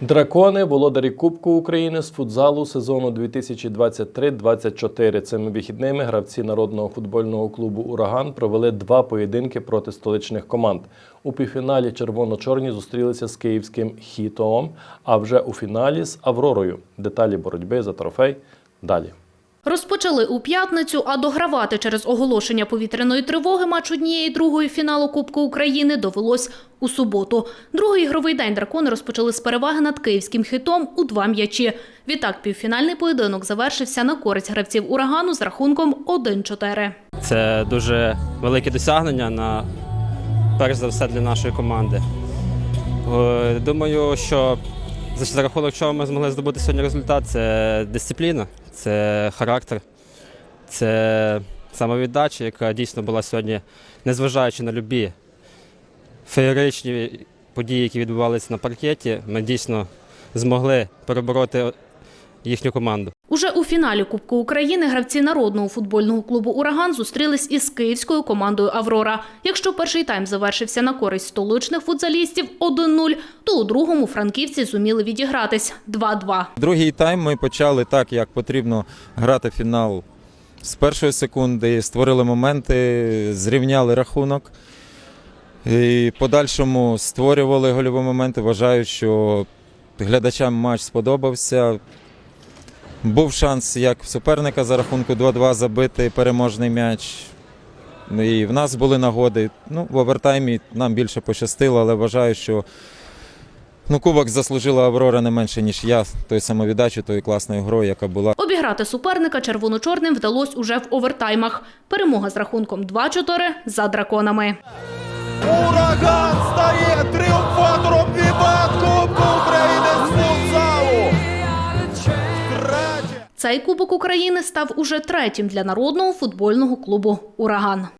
Дракони володарі Кубку України з футзалу сезону 2023-24. Цими вихідними гравці народного футбольного клубу Ураган провели два поєдинки проти столичних команд. У півфіналі червоно-чорні зустрілися з київським хітом, а вже у фіналі з Авророю. Деталі боротьби за трофей далі. Розпочали у п'ятницю, а догравати через оголошення повітряної тривоги матч однієї другої фіналу Кубку України довелось у суботу. Другий ігровий день дракони розпочали з переваги над київським хитом у два м'ячі. Відтак півфінальний поєдинок завершився на користь гравців урагану з рахунком 1-4. Це дуже велике досягнення на перш за все для нашої команди. Е, Думаю, що за рахунок чого ми змогли здобути сьогодні результат, це дисципліна, це характер, це самовіддача, яка дійсно була сьогодні, незважаючи на любі феєричні події, які відбувалися на паркеті, ми дійсно змогли перебороти їхню команду. Уже у фіналі Кубку України гравці народного футбольного клубу Ураган зустрілись із київською командою Аврора. Якщо перший тайм завершився на користь столичних футзалістів 1-0, то у другому франківці зуміли відігратись 2-2. Другий тайм ми почали так, як потрібно грати фінал з першої секунди, створили моменти, зрівняли рахунок. І подальшому створювали гольові моменти. Вважаю, що глядачам матч сподобався. Був шанс як в суперника за рахунку 2-2 забити переможний м'яч. І в нас були нагоди. Ну, в овертаймі нам більше пощастило, але вважаю, що Ну, кубок заслужила Аврора не менше, ніж я, тою самовіддачею, тою класною грою, яка була. Обіграти суперника червоно-чорним вдалося уже в овертаймах. Перемога з рахунком 2-4 за драконами. Ураган Цей кубок України став уже третім для народного футбольного клубу Ураган.